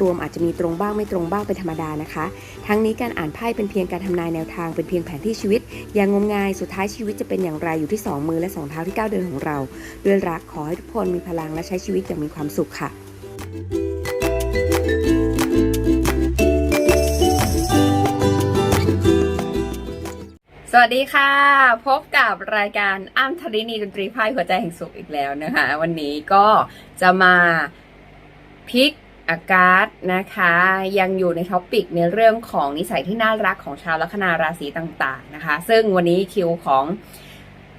รวมอาจจะมีตรงบ้างไม่ตรงบ้างเป็นธรรมดานะคะ ทั้งนี้การอ่านไพ่เป็นเพียงการทำนายแนวทางเป็นเพียงแผนที่ชีวิต อย่างงมงายสุดท้ายชีวิตจะเป็นอย่างไรอยู่ที่สองมือและสองเท้าที่ก้าวเดินของเรา ด้วยรักขอให้ทุกคนมีพลังและใช้ชีวิตอย่างมีความสุขค่ะสวัสดีค่ะ พบกับรายการอ้ำธรินีดนตรีไพ่หัวใจแห่งสุขอีกแล้วนะคะ วันนี้ก็จะมาพิก อากาศนะคะ ยังอยู่ในท็อปิกในเรื่องของนิสัยที่น่ารักของชาวลัคนาราศีต่างๆนะคะ ซึ่งวันนี้คิวของ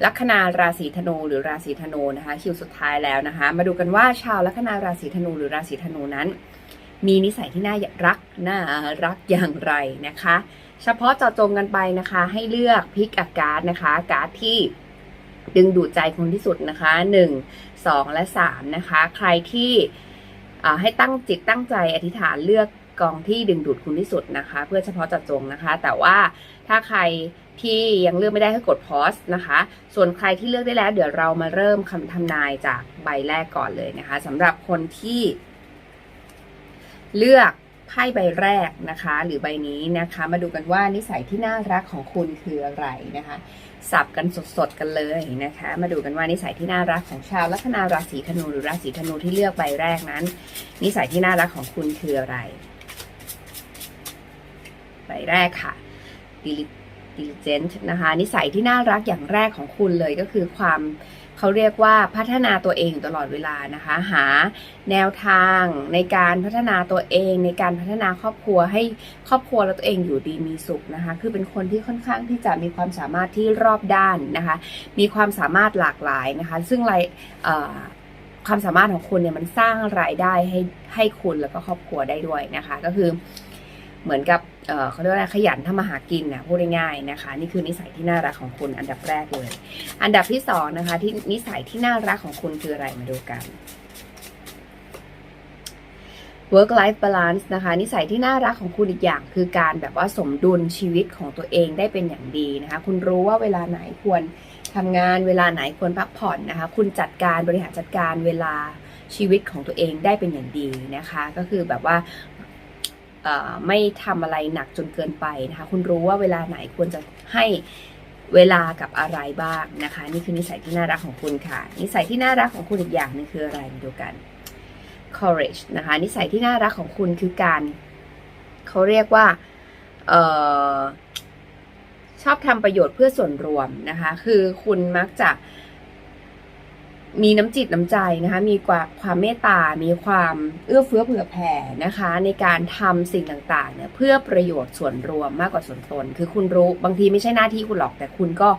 ลัคนาราศีธนูหรือราศีธนูนะคะคิวสุดท้ายแล้วนะคะ มาดูกันว่าชาวลัคนาราศีธนูหรือราศีธนูนั้น มีนิสัยที่น่ารักน่ารักอย่างไรนะคะ เฉพาะเจาะจงกันไปนะคะ ให้เลือกพิกอาการ์ดนะคะการ์ดที่ดึงดูดใจคุณที่สุดนะคะ 1 2 และ 3 นะคะ ใครที่ ให้ตั้งจิตตั้งใจอธิษฐานเลือกกองที่ดึงดูดคุณที่สุดนะคะ เพื่อเฉพาะจาะจงนะคะ แต่ว่าถ้าใครที่ยังเลือกไม่ได้ให้กดพอสนะคะ ส่วนใครที่เลือกได้แล้ว เดี๋ยวเรามาเริ่มคำทำนายจากใบแรกก่อนเลยนะคะสำหรับคนที่ เลือกไพ่ใบแรกนะคะ หรือใบนี้นะคะ มาดูกันว่านิสัยที่น่ารักของคุณคืออะไรนะคะ สับกันสดๆกันเลยนะคะ มาดูกันว่านิสัยที่น่ารักของชาวลัคนาราศีธนูหรือราศีธนูที่เลือกใบแรกนั้น นิสัยที่น่ารักของคุณคืออะไร ใบแรกค่ะ diligent นะคะ นิสัยที่น่ารักอย่างแรกของคุณเลยก็คือความ เขาเรียกว่าพัฒนาตัวเองตลอดเวลานะคะ หาแนวทางในการพัฒนาตัวเอง ในการพัฒนาครอบครัวให้ครอบครัวและตัวเองอยู่ดีมีสุขนะคะ คือเป็นคนที่ค่อนข้างที่จะมีความสามารถที่รอบด้านนะคะ มีความสามารถหลากหลายนะคะ ซึ่งรายความสามารถของคุณเนี่ยมันสร้างรายได้ให้ให้คุณแล้วก็ครอบครัวได้ด้วยนะคะ ก็คือ เหมือนกับเขาเรียกว่าขยันทำมาหากินนะพูดง่ายๆนะคะ นี่คือนิสัยที่น่ารักของคุณอันดับแรกเลย อันดับที่สองนะคะที่นิสัยที่น่ารักของคุณคืออะไรมาดูกัน work life balance นะคะนิสัยที่น่ารักของคุณอีกอย่างคือการแบบว่าสมดุลชีวิตของตัวเองได้เป็นอย่างดีนะคะ คุณรู้ว่าเวลาไหนควรทำงานเวลาไหนควรพักผ่อนนะคะ คุณจัดการบริหารจัดการเวลาชีวิตของตัวเองได้เป็นอย่างดีนะคะ ก็คือแบบว่า ไม่ทำอะไรหนักจนเกินไปนะคะ คุณรู้ว่าเวลาไหนควรจะให้เวลากับอะไรบ้างนะคะ นี่คือนิสัยที่น่ารักของคุณค่ะ นิสัยที่น่ารักของคุณอีกอย่างหนึงคืออะไรมาดูกัน courage นะคะ นิสัยที่น่ารักของคุณคือการเขาเรียกว่าออชอบทำประโยชน์เพื่อส่วนรวมนะคะ คือคุณมักจะ มีน้ำจิตน้ำใจนะคะ มีความความเมตตา มีความเอื้อเฟื้อเผื่อแผ่นะคะ ในการทำสิ่งต่างๆเนี่ยเพื่อประโยชน์ส่วนรวมมากกว่าส่วนตน คือคุณรู้บางทีไม่ใช่หน้าที่คุณหรอกแต่คุณก็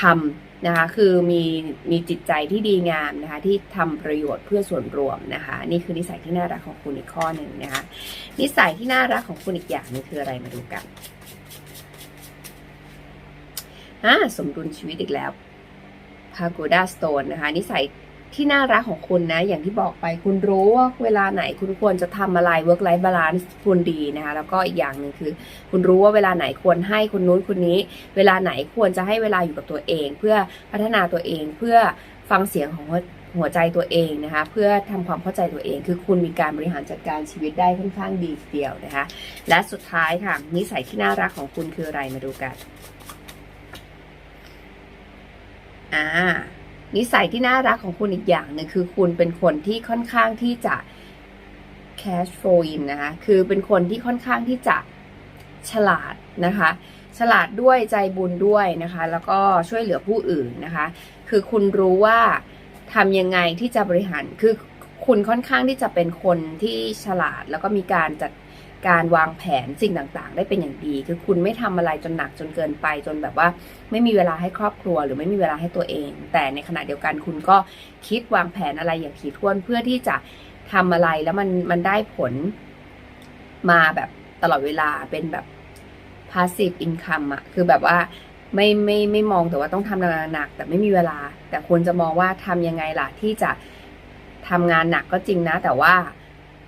ทำนะคะ คือมีมีจิตใจที่ดีงามนะคะ ที่ทำประโยชน์เพื่อส่วนรวมนะคะ นี่คือนิสัยที่น่ารักของคุณอีกข้อหนึ่งนะคะ นิสัยที่น่ารักของคุณอีกอย่างนึงคืออะไรมาดูกันอ่าสมดุลชีวิตอีกแล้ว Pagoda Stone นะคะ นิสัยที่น่ารักของคุณนะ อย่างที่บอกไปคุณรู้ว่าเวลาไหนคุณควรจะทำอะไร work life balance คุณดีนะคะ แล้วก็อีกอย่างหนึ่งคือ คุณรู้ว่าเวลาไหนควรให้คนนู้นคนนี้ เวลาไหนควรจะให้เวลาอยู่กับตัวเอง เพื่อพัฒนาตัวเอง เพื่อฟังเสียงของหัวใจตัวเองนะคะ เพื่อทำความเข้าใจตัวเอง คือคุณมีการบริหารจัดการชีวิตได้ค่อนข้างดีทีเดียวนะคะ และสุดท้ายค่ะนิสัยที่น่ารักของคุณคืออะไรมาดูกัน อ่านิสัยที่น่ารักของคุณอีกอย่างหนึ่งคือคุณเป็นคนที่ค่อนข้างที่จะ cash flow in นะคะคือเป็นคนที่ค่อนข้างที่จะฉลาดนะคะ ฉลาดด้วยใจบุญด้วยนะคะ แล้วก็ช่วยเหลือผู้อื่นนะคะ คือคุณรู้ว่าทำยังไงที่จะบริหารคือคุณค่อนข้างที่จะเป็นคนที่ฉลาด แล้วก็มีการจัด การวางแผนสิ่งต่างๆ ได้เป็นอย่างดี คือคุณไม่ทำอะไรจนหนักจนเกินไป จนแบบว่าไม่มีเวลาให้ครอบครัว หรือไม่มีเวลาให้ตัวเอง แต่ในขณะเดียวกันคุณก็คิดวางแผนอะไรอย่างถี่ถ้วนเพื่อที่จะทำอะไรแล้วมันมันได้ผลมาแบบตลอดเวลาเป็นแบบ passive income อะคือแบบว่าไม่ไม่ไม่มองแต่ว่าต้องทำงานหนัก แต่ไม่มีเวลา แต่ควรจะมองว่าทำยังไงล่ะที่จะทำงานหนักก็จริงนะ แต่ว่า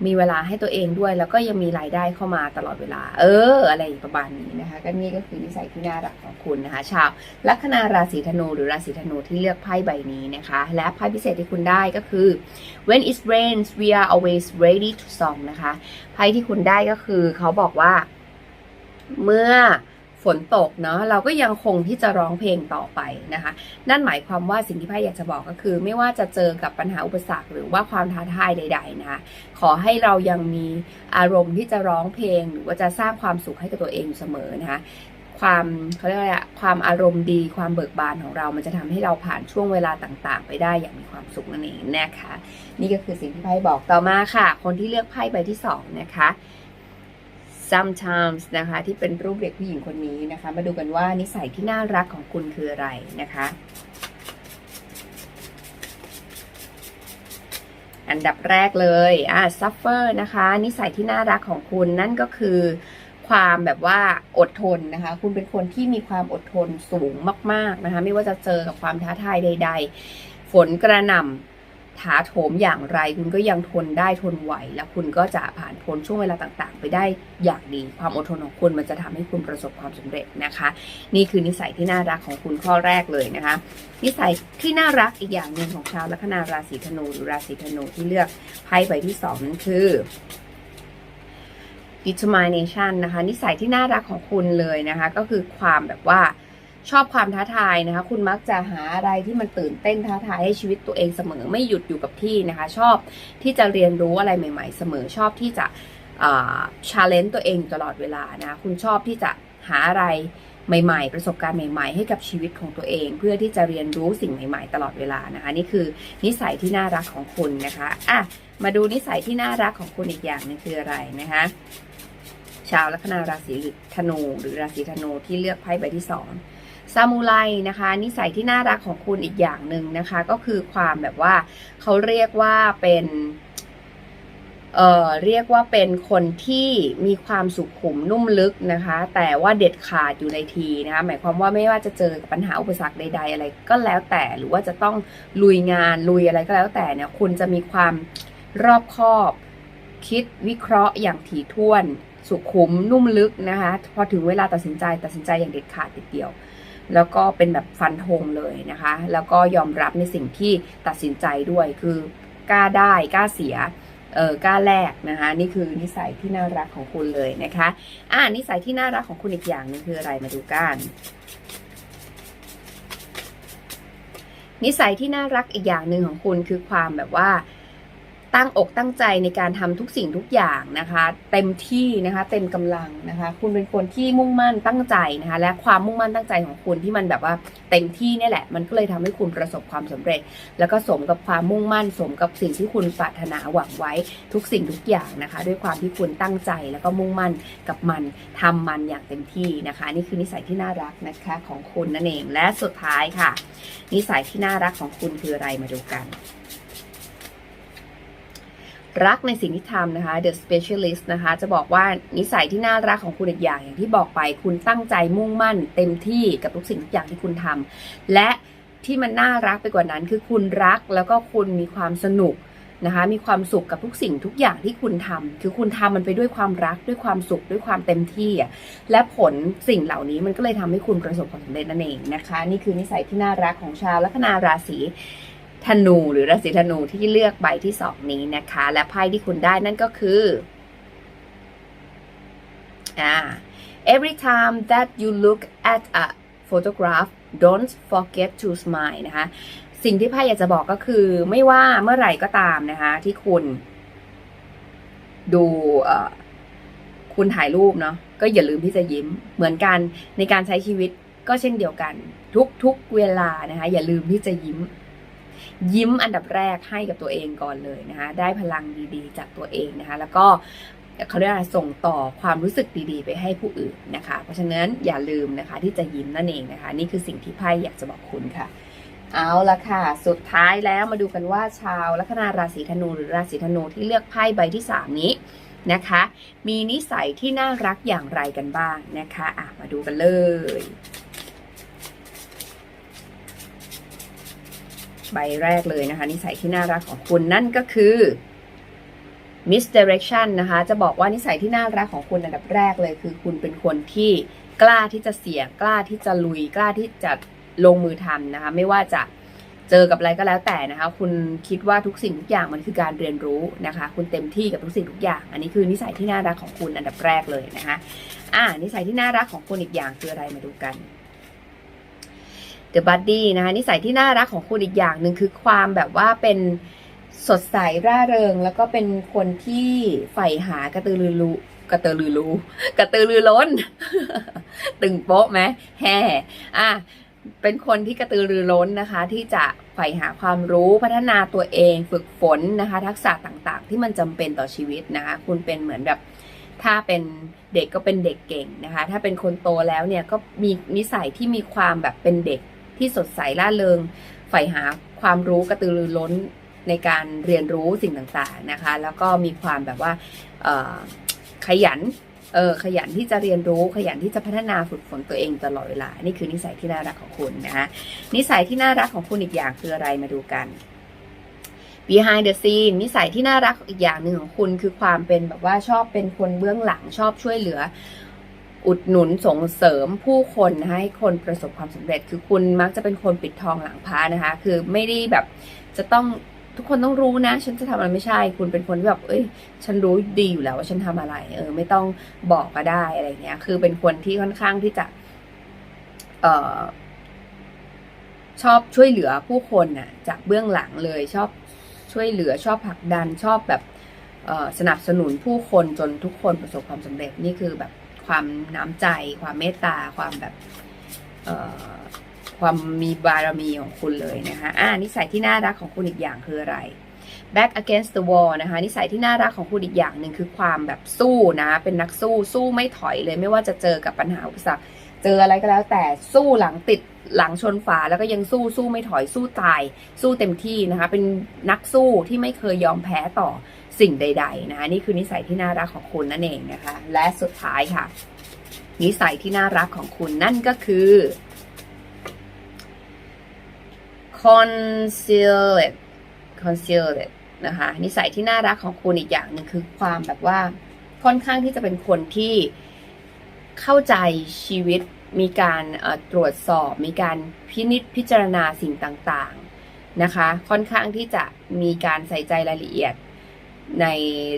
มีเวลาให้ตัวเองด้วย แล้วก็ยังมีรายได้เข้ามาตลอดเวลา เออ อะไรประมาณนี้นะคะ ก็นี่ก็คือนิสัยที่น่ารักของคุณนะคะ ชาวลัคนาราศีธนูหรือราศีธนูที่เลือกไพ่ใบนี้นะคะ และไพ่พิเศษที่คุณได้ก็คือ when it rains we are always ready to song นะคะไพ่ที่คุณได้ก็คือเขาบอกว่าเมื่อ นตกเนาะเราก็ยังคงที่จะร้องเพลงต่อไปนะคะ นั่นหมายความว่าสิ่งที่ไพ่อยากจะบอกก็คือ ไม่ว่าจะเจอกับปัญหาอุปสรรคหรือว่าความท้าทายใด ๆ นะคะ ขอให้เรายังมีอารมณ์ที่จะร้องเพลง หรือว่าจะสร้างความสุขให้กับตัวเองอยู่เสมอนะคะความเขาเรียกว่าอะไรอะความอารมณ์ดีความเบิกบานของเรา มันจะทำให้เราผ่านช่วงเวลาต่างๆ ไปได้อย่างมีความสุขนั่นเองนะคะ นี่ก็คือสิ่งที่ไพ่บอกต่อมาค่ะ คนที่เลือกไพ่ใบที่สองนะคะ sometimes นะคะที่เป็นรูปเด็กผู้หญิงคนนี้นะคะ มาดูกันว่านิสัยที่น่ารักของคุณคืออะไรนะคะอันดับแรกเลยอ่า suffer นะคะ นิสัยที่น่ารักของคุณนั่นก็คือความแบบว่าอดทนนะคะ คุณเป็นคนที่มีความอดทนสูงมาก ๆนะคะ ไม่ว่าจะเจอกับความท้าทายใด ๆ ฝนกระหน่ำ ถาโถมอย่างไรคุณก็ยังทนได้ทนไหว แล้วคุณก็จะผ่านพ้นช่วงเวลาต่างๆ ไปได้อย่างดี ความอดทนของคุณมันจะทำให้คุณประสบความสำเร็จนะคะ นี่คือนิสัยที่น่ารักของคุณข้อแรกเลยนะคะ นิสัยที่น่ารักอีกอย่างหนึ่งของชาวลัคนาราศีธนูหรือราศีธนูที่เลือกไพ่ใบที่สองนั้นคือ determination นะคะ นิสัยที่น่ารักของคุณเลยนะคะ ก็คือความแบบว่า ชอบความท้าทายนะคะ คุณมักจะหาอะไรที่มันตื่นเต้นท้าทายให้ชีวิตตัวเองเสมอไม่หยุดอยู่กับที่นะคะ ชอบที่จะเรียนรู้อะไรใหม่ ๆ เสมอชอบที่จะชาเลนจ์ตัวเองตลอดเวลานะคุณชอบที่จะหาอะไรใหม่ๆ ประสบการณ์ใหม่ ๆ ให้กับชีวิตของตัวเอง เพื่อที่จะเรียนรู้สิ่งใหม่ ๆ ตลอดเวลานะคะ นี่คือนิสัยที่น่ารักของคุณนะคะอะมาดูนิสัยที่น่ารักของคุณอีกอย่างนึงคืออะไรนะคะ ชาวลัคนาราศีธนูหรือราศีธนูที่เลือกไพ่ใบที่สอง ซามูไรนะคะ นิสัยที่น่ารักของคุณอีกอย่างหนึ่งนะคะ ก็คือความแบบว่าเขาเรียกว่าเป็นเอ่อเรียกว่าเป็นคนที่มีความสุขุมนุ่มลึกนะคะ แต่ว่าเด็ดขาดอยู่ในทีนะคะหมายความว่าไม่ว่าจะเจอปัญหาอุปสรรคใด ๆ อะไรก็แล้วแต่หรือว่าจะต้องลุยงานลุยอะไรก็แล้วแต่เนี่ยคุณจะมีความรอบคอบ คิดวิเคราะห์อย่างถี่ถ้วน สุขุมนุ่มลึกนะคะ พอถึงเวลาตัดสินใจตัดสินใจอย่างเด็ดขาดติดเดียว แล้วก็เป็นแบบฟันธงเลยนะคะ แล้วก็ยอมรับในสิ่งที่ตัดสินใจด้วยคือกล้าได้กล้าเสียเออกล้าแลกนะคะ นี่คือนิสัยที่น่ารักของคุณเลยนะคะอ่านิสัยที่น่ารักของคุณอีกอย่างนึงคืออะไรมาดูกันนิสัยที่น่ารักอีกอย่างหนึ่งของคุณคือความแบบว่า ตั้งอกตั้งใจในการทำทุกสิ่งทุกอย่างนะคะ เต็มที่นะคะ เต็มกำลังนะคะ คุณเป็นคนที่มุ่งมั่นตั้งใจนะคะ และความมุ่งมั่นตั้งใจของคุณที่มันแบบว่าเต็มที่นี่แหละ มันก็เลยทำให้คุณประสบความสำเร็จ แล้วก็สมกับความมุ่งมั่น สมกับสิ่งที่คุณปรารถนาหวังไว้ทุกสิ่งทุกอย่างนะคะ ด้วยความที่คุณตั้งใจแล้วก็มุ่งมั่นกับมันทำมันอย่างเต็มที่นะคะ นี่คือนิสัยที่น่ารักนะคะของคุณนั่นเองและสุดท้ายค่ะ นิสัยที่น่ารักของคุณคืออะไรมาดูกัน รักในสิ่งที่ทำนะคะ The Specialist นะคะ จะบอกว่านิสัยที่น่ารักของคุณอีกอย่างอย่างที่บอกไป คุณตั้งใจมุ่งมั่น เต็มที่กับทุกสิ่งทุกอย่างที่คุณทำและที่มันน่ารักไปกว่านั้น คือคุณรักแล้วก็คุณมีความสนุกนะคะ มีความสุขกับทุกสิ่งทุกอย่างที่คุณทำคือคุณทำมันไปด้วยความรักด้วยความสุขด้วยความเต็มที่อะและผลสิ่งเหล่านี้มันก็เลยทำให้คุณประสบความสำเร็จนั่นเองนะคะ นี่คือนิสัยที่น่ารักของชาวลัคนาราศี ธนูหรือราศีธนูที่เลือกใบที่สองนี้นะคะ และไพ่ที่คุณได้นั่นก็คืออ่า every time that you look at a photograph don't forget to smile นะคะ สิ่งที่ไพ่อยากจะบอกก็คือ ไม่ว่าเมื่อไหร่ก็ตามนะคะ ที่คุณ ดูคุณถ่ายรูปเนาะก็อย่าลืมที่จะยิ้มเหมือนกันในการใช้ชีวิตก็เช่นเดียวกัน ทุกๆเวลานะคะ อย่าลืมที่จะยิ้ม ยิ้มอันดับแรกให้กับตัวเองก่อนเลยนะคะได้พลังดีๆ จากตัวเองนะคะแล้วก็เขาเรียกอะไรส่งต่อความรู้สึกดีๆ ไปให้ผู้อื่นนะคะ เพราะฉะนั้นอย่าลืมนะคะที่จะยิ้มนั่นเองนะคะ นี่คือสิ่งที่ไพ่อยากจะบอกคุณค่ะ เอาละค่ะ สุดท้ายแล้วมาดูกันว่าชาวลัคนาราศีธนูหรือราศีธนูที่เลือกไพ่ใบที่ 3 นี้นะคะ มีนิสัยที่น่ารักอย่างไรกันบ้างนะคะะมาดูกันเลย ใบแรกเลยนะคะ นิสัยที่น่ารักของคุณนั่นก็คือ misdirection นะคะ จะบอกว่านิสัยที่น่ารักของคุณอันดับแรกเลย คือคุณเป็นคนที่กล้าที่จะเสี่ยงกล้าที่จะลุยกล้าที่จะลงมือทำนะคะ ไม่ว่าจะเจอกับอะไรก็แล้วแต่นะคะ คุณคิดว่าทุกสิ่งทุกอย่างมันคือการเรียนรู้นะคะ คุณเต็มที่กับทุกสิ่งทุกอย่าง อันนี้คือนิสัยที่น่ารักของคุณอันดับแรกเลยนะคะ อ่า นิสัยที่น่ารักของคุณอีกอย่างคืออะไรมาดูกัน The Buddy นะคะนิสัยที่น่ารักของคุณอีกอย่างหนึ่งคือความแบบว่าเป็นสดใสร่าเริง แล้วก็เป็นคนที่ใฝ่หากระตือรือร้กระตือรือรู้กระตือรือร้น ตึงโป๊ะไหมแฮ่อะเป็นคนที่กระตือรือร้นนะคะ ที่จะใฝ่หาความรู้พัฒนาตัวเองฝึกฝนนะคะ ทักษะต่างๆ ที่มันจำเป็นต่อชีวิตนะคะ คุณเป็นเหมือนแบบถ้าเป็นเด็กก็เป็นเด็กเก่งนะคะ ถ้าเป็นคนโตแล้วเนี่ยก็มีนิสัยที่มีความแบบเป็นเด็ก ที่สดใสร่าเริงใฝ่หาความรู้กระตือรือร้นในการเรียนรู้สิ่งต่างๆนะคะ แล้วก็มีความแบบว่าขยันเออขยันที่จะเรียนรู้ขยันที่จะพัฒนาฝึกฝนตัวเองตลอดเวลา นี่คือนิสัยที่น่ารักของคุณนะคะนิสัยที่น่ารักของคุณอีกอย่างคืออะไรมาดูกัน behind the scene นิสัยที่น่ารักอีกอย่างหนึ่งของคุณคือความเป็นแบบว่าชอบเป็นคนเบื้องหลังชอบช่วยเหลือ อุดหนุนส่งเสริมผู้คนให้คนประสบความสำเร็จ คือคุณมักจะเป็นคนปิดทองหลังพระนะคะ คือไม่ได้แบบจะต้องทุกคนต้องรู้นะ ฉันจะทำอะไรไม่ใช่ คุณเป็นคนที่แบบเอ้ย ฉันรู้ดีอยู่แล้วว่าฉันทำอะไร เออ ไม่ต้องบอกก็ได้อะไรเงี้ย คือเป็นคนที่ค่อนข้างที่จะ เอ่อ ชอบช่วยเหลือผู้คนน่ะ จากเบื้องหลังเลยชอบช่วยเหลือชอบผลักดันชอบแบบเอ่อสนับสนุนผู้คนจนทุกคนประสบความสำเร็จนี่คือแบบ ความน้ำใจ ความเมตตา ความแบบความมีบารมีของคุณเลยนะคะอ่านิสัยที่น่ารักของคุณอีกอย่างคืออะไร back against the wall นะคะนิสัยที่น่ารักของคุณอีกอย่างหนึ่งคือความแบบสู้นะ เป็นนักสู้สู้ไม่ถอยเลย ไม่ว่าจะเจอกับปัญหาอุปสรรคเจออะไรก็แล้ว แต่สู้หลังติดหลังชนฝาแล้วก็ยังสู้สู้ไม่ถอยสู้ตาย สู้เต็มที่นะคะ เป็นนักสู้ที่ไม่เคยยอมแพ้ต่อ สิ่งใด ๆ นะคะนี่คือนิสัยที่น่ารักของคุณนั่นเองนะคะ และสุดท้ายค่ะ นิสัยที่น่ารักของคุณนั่นก็คือ concealed concealed นะคะนิสัยที่น่ารักของคุณอีกอย่างหนึ่งคือความแบบว่าค่อนข้างที่จะเป็นคนที่เข้าใจชีวิตมีการตรวจสอบ มีการพินิจพิจารณาสิ่งต่างๆนะคะ ค่อนข้างที่จะมีการใส่ใจรายละเอียด ใน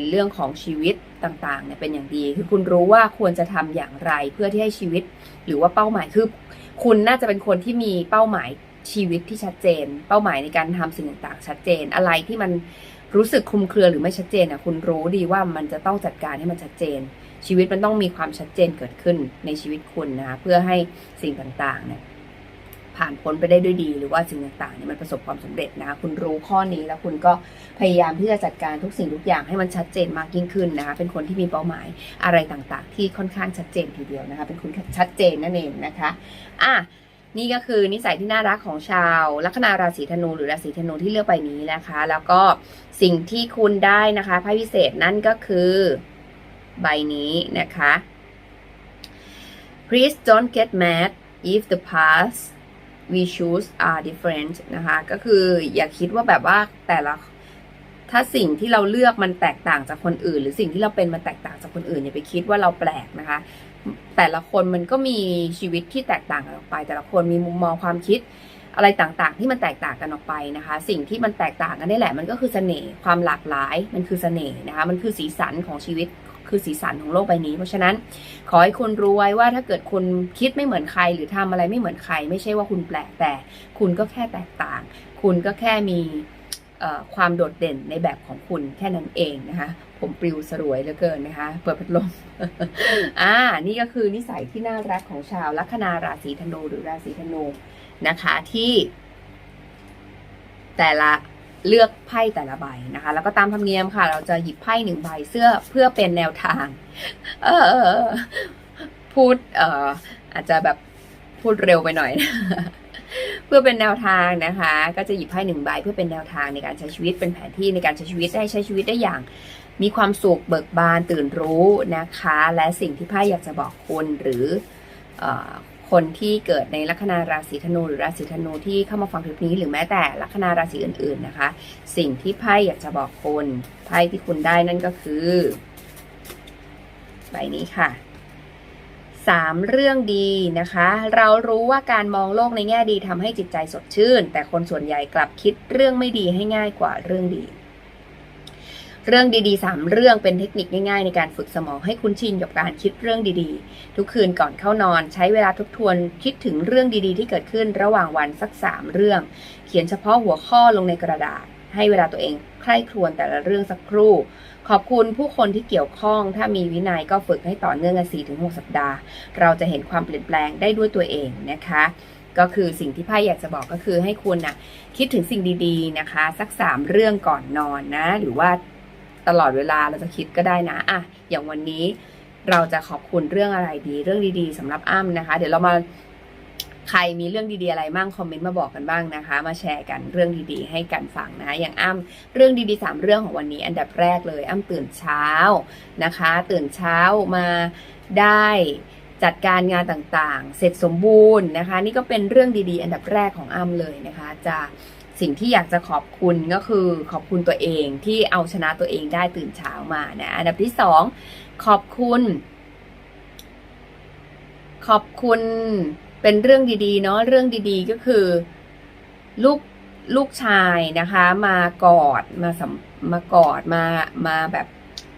เรื่องของชีวิตต่างๆเนี่ยเป็นอย่างดี คือคุณรู้ว่าควรจะทำอย่างไรเพื่อที่ให้ชีวิต หรือว่าเป้าหมายคือ คุณน่าจะเป็นคนที่มีเป้าหมายชีวิตที่ชัดเจน เป้าหมายในการทำสิ่งต่างๆ ชัดเจน อะไรที่มันรู้สึกคลุมเครือหรือไม่ชัดเจนอะคุณรู้ดีว่ามันจะต้องจัดการให้มันชัดเจน ชีวิตมันต้องมีความชัดเจนเกิดขึ้นในชีวิตคุณนะคะเพื่อให้สิ่งต่างๆเนี่ย ผ่านพ้นไปได้ด้วยดี หรือว่าสิ่งต่างๆเนี่ยมันประสบความสำเร็จนะคุณรู้ข้อนี้แล้วคุณก็พยายามที่จะจัดการทุกสิ่งทุกอย่างให้มันชัดเจนมากยิ่งขึ้นนะคะเป็นคนที่มีเป้าหมายอะไรต่างๆ ที่ค่อนข้างชัดเจนทีเดียวนะคะเป็นคนชัดเจนนั่นเองนะคะอะนี่ก็คือนิสัยที่น่ารักของชาวลัคนาราศีธนูหรือราศีธนูที่เลือกใบนี้นะคะ แล้วก็สิ่งที่คุณได้นะคะไพ่พิเศษนั่นก็คือใบนี้นะคะ please don't get mad if the past we choose are different นะคะ ก็คืออย่าคิดว่าแบบว่าแต่ละถ้าสิ่งที่เราเลือกมันแตกต่างจากคนอื่น หรือสิ่งที่เราเป็นมันแตกต่างจากคนอื่นอย่าไปคิดว่าเราแปลกนะคะ แต่ละคนมันก็มีชีวิตที่แตกต่างกันออกไป แต่ละคนมีมุมมองความคิดอะไรต่างๆ ที่มันแตกต่างกันออกไปนะคะ สิ่งที่มันแตกต่างกันนี่แหละมันก็คือเสน่ห์ความหลากหลายมันคือเสน่ห์นะคะ มันคือสีสันของชีวิต คือสีสันของโลกใบนี้ เพราะฉะนั้นขอให้คุณรู้ไว้ว่าถ้าเกิดคุณคิดไม่เหมือนใคร หรือทำอะไรไม่เหมือนใคร ไม่ใช่ว่าคุณแปลกแต่ คุณก็แค่แตกต่าง คุณก็แค่มีความโดดเด่นในแบบของคุณแค่นั้นเองนะคะ ผมปลิวสรวยเหลือเกินนะคะ เปิดพัดลม อ่า นี่ก็คือนิสัยที่น่ารักของชาวลัคนาราศีธนูหรือราศีธนูนะคะที่ แต่ละ เลือกไพ่แต่ละใบนะคะ แล้วก็ตามธรรมเนียมค่ะ เราจะหยิบไพ่หนึ่งใบเสื้อเพื่อเป็นแนวทาง เออพูดเอ่ออาจจะแบบพูดเร็วไปหน่อย เพื่อเป็นแนวทางนะคะ ก็จะหยิบไพ่หนึ่งใบเพื่อเป็นแนวทางในการใช้ชีวิตเป็นแผนที่ในการใช้ชีวิตได้ใช้ชีวิตได้อย่าง มีความสุขเบิกบานตื่นรู้นะคะ และสิ่งที่ไพ่อยากจะบอกคุณหรือออ คนที่เกิดในลัคนาราศีธนูหรือราศีธนูที่เข้ามาฟังคลิปนี้หรือแม้แต่ลัคนาราศีอื่น ๆนะคะ สิ่งที่ไพ่อยากจะบอกคุณไพ่ที่คุณได้นั่นก็คือใบนี้ค่ะสามเรื่องดีนะคะ เรารู้ว่าการมองโลกในแง่ดีทำให้จิตใจสดชื่น แต่คนส่วนใหญ่กลับคิดเรื่องไม่ดีให้ง่ายกว่าเรื่องดี เรื่องดีๆสามเรื่องเป็นเทคนิคง่ายๆ ในการฝึกสมองให้คุ้นชินกับการคิดเรื่องดีๆ ทุกคืนก่อนเข้านอนใช้เวลาทบทวนคิดถึงเรื่องดีๆ ที่เกิดขึ้นระหว่างวันสักสามเรื่อง เขียนเฉพาะหัวข้อลงในกระดาษ ให้เวลาตัวเองใคร่ครวญแต่ละเรื่องสักครู่ ขอบคุณผู้คนที่เกี่ยวข้อง ถ้ามีวินัยก็ฝึกให้ต่อเนื่องกัน4ถึง6สัปดาห์ เราจะเห็นความเปลี่ยนแปลงได้ด้วยตัวเองนะคะก็คือสิ่งที่ไพ่อยากจะบอกก็คือให้คุณนะคิดถึงสิ่งดีๆนะคะ สักสามเรื่องก่อนนอนนะ หรือว่า ตลอดเวลาเราจะคิดก็ได้นะอะอย่างวันนี้เราจะขอบคุณเรื่องอะไรดี เรื่องดีๆสำหรับอ้ำนะคะ เดี๋ยวเรามาใครมีเรื่องดีๆอะไรบ้างคอมเมนต์มาบอกกันบ้างนะคะ มาแชร์กันเรื่องดีๆ ให้กันฟังนะอย่างอ้ำเรื่องดีๆสามเรื่องของวันนี้อันดับแรกเลยอ้ำตื่นเช้านะคะ ตื่นเช้ามาได้จัดการงานต่างๆ เสร็จสมบูรณ์นะคะ นี่ก็เป็นเรื่องดีๆ อันดับแรกของอ้ำเลยนะคะ จะ สิ่งที่อยากจะขอบคุณก็คือขอบคุณตัวเองที่เอาชนะตัวเองได้ตื่นเช้ามานะอันดับที่สองขอบคุณ ขอบคุณเป็นเรื่องดีๆ เนาะเรื่องดีๆก็คือลูกลูกชายนะคะ มากอดมาสัมมากอดมามาแบบ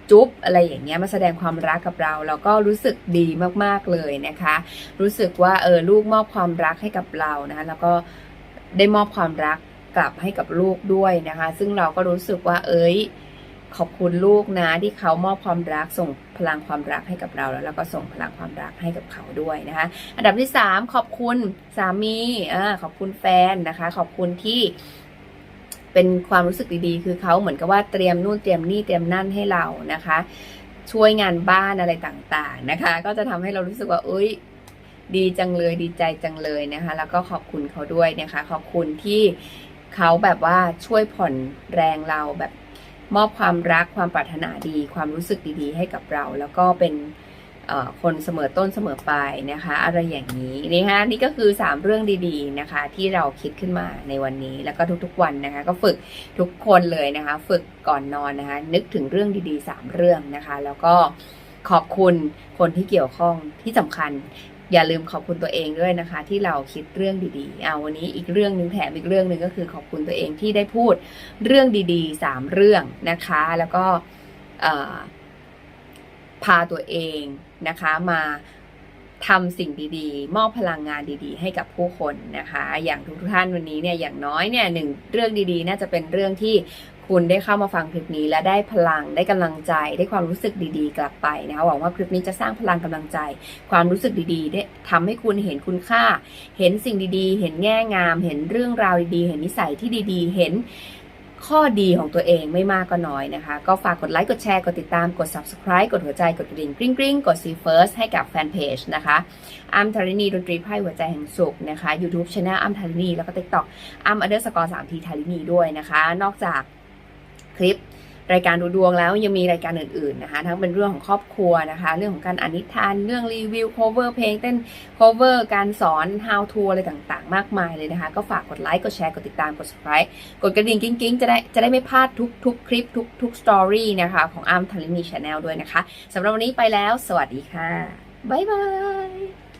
จุ๊บอะไรอย่างเงี้ยมาแสดงความรักกับเราเราก็รู้สึกดีมากๆเลยนะคะ รู้สึกว่าเออลูกมอบความรักให้กับเรานะคะแล้วก็ได้มอบความรัก กลับให้กับลูกด้วยนะคะ ซึ่งเราก็รู้สึกว่า เอ้ย ขอบคุณลูกนะ ที่เขามอบความรักส่งพลังความรักให้กับเราแล้วเราก็ส่งพลังความรักให้กับเขาด้วยนะคะ อันดับที่สามขอบคุณสามีอขอบคุณแฟนนะคะ ขอบคุณที่เป็นความรู้สึกดีๆ คือเขาเหมือนกับว่าเตรียมนู่นเตรียมนี่เตรียมนั่นให้เรานะคะ ช่วยงานบ้านอะไรต่างๆนะคะ ก็จะทำให้เรารู้สึกว่าเอ้ยดีจังเลยดีใจจังเลยนะคะ แล้วก็ขอบคุณเขาด้วยนะคะ ขอบคุณที่ เขาแบบว่าช่วยผ่อนแรงเราแบบมอบความรักความปรารถนาดี ความรู้สึกดีๆ ให้กับเรา แล้วก็เป็นคนเสมอต้นเสมอปลายนะคะ อะไรอย่างนี้นะคะนี่ก็คือ 3 เรื่องดีๆนะคะ ที่เราคิดขึ้นมาในวันนี้แล้วก็ทุกๆวันนะคะ ก็ฝึกทุกคนเลยนะคะ ฝึกก่อนนอนนะคะ นึกถึงเรื่องดีๆ 3 เรื่องนะคะ แล้วก็ขอบคุณคนที่เกี่ยวข้องที่สำคัญ อย่าลืมขอบคุณตัวเองด้วยนะคะ ที่เราคิดเรื่องดีๆ เอาวันนี้อีกเรื่องหนึ่งแถมอีกเรื่องหนึ่งก็คือขอบคุณตัวเองที่ได้พูดเรื่องดีๆสามเรื่องนะคะ แล้วก็พาตัวเองนะคะมา ทำสิ่งดีๆ มอบพลังงานดีๆ ให้กับผู้คนนะคะ อย่างทุกท่านวันนี้เนี่ยอย่างน้อยเนี่ยหนึ่งเรื่องดีๆ น่าจะเป็นเรื่องที่คุณได้เข้ามาฟังคลิปนี้และได้พลังได้กำลังใจได้ความรู้สึกดีๆ กลับไปนะคะหวังว่าคลิปนี้จะสร้างพลังกำลังใจ ความรู้สึกดีๆ ได้ทำให้คุณเห็นคุณค่า เห็นสิ่งดีๆ เห็นแง่งาม เห็นเรื่องราวดีๆ เห็นนิสัยที่ดีๆ เห็น ข้อดีของตัวเองไม่มากก็น้อยนะคะ ก็ฝากกดไลค์กดแชร์กดติดตามกด subscribe กดหัวใจกดกระดิ่งกริ๊งกริ๊งกด see first ให้กับแฟนเพจนะคะอัมธารินีดนตรีไพ่หัวใจแห่งสุขนะคะ YouTube Channel อัมธารินีแล้วก็ TikTok อัมอันเดอร์สกอร์สามทีธารินีด้วยนะคะ นอกจากคลิป รายการดูดวงแล้วยังมีรายการอื่นๆนะคะ ทั้งเป็นเรื่องของครอบครัวนะคะ เรื่องของการอนิทานเรื่องรีวิว cover เพลงเต้น cover การสอน how to อะไรต่างๆ มากมายเลยนะคะ ก็ฝากกดไลค์กดแชร์กดติดตามกด subscribe กดกระดิ่งกิ๊งๆ จะได้จะได้ไม่พลาดทุกทุกคลิปทุกทุกสตอรี่นะคะของอาร์มทารินีชาแนลด้วยนะคะสำหรับวันนี้ไปแล้ว สวัสดีค่ะบ๊ายบาย